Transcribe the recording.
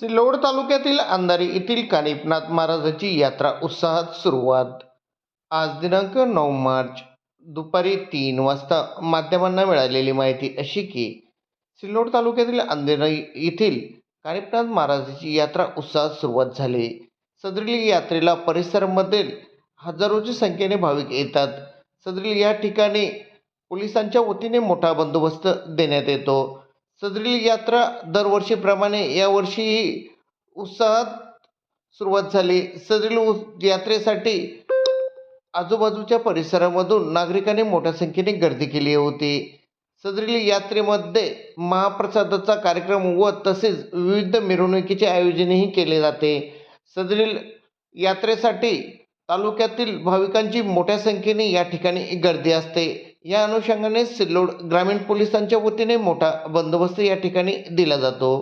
सिल्लोड तालुक्यातील अंधारी येथील कानिपनाथ महाराजांची यात्रा उत्साहात सुरुवात. आज दिनांक नऊ मार्च दुपारी तीन वाजता माध्यमांना मिळालेली माहिती अशी की सिल्लोड तालुक्यातील अंधेरी येथील कानिपनाथ महाराजांची यात्रा उत्साहात सुरुवात झाली. सदरील यात्रेला परिसरामधील हजारोच्या संख्येने भाविक येतात. सदरील या ठिकाणी पोलिसांच्या वतीने मोठा बंदोबस्त देण्यात येतो. सदरील यात्रा दरवर्षीप्रमाणे यावर्षीही उत्साहात सुरुवात झाली. सदरील उ- यात्रेसाठी आजूबाजूच्या परिसरामधून नागरिकांनी मोठ्या संख्येने गर्दी केली होती. सदरील यात्रेमध्ये महाप्रसादाचा कार्यक्रम व तसेच विविध मिरवणुकीचे आयोजनही केले जाते. सदरील यात्रेसाठी तालुक्यातील भाविकांची मोठ्या संख्येने या ठिकाणी गर्दी असते. या अनुषंगाने सिल्लोड ग्रामीण पोलिसांच्या वतीने मोठा बंदोबस्त या ठिकाणी दिला जातो.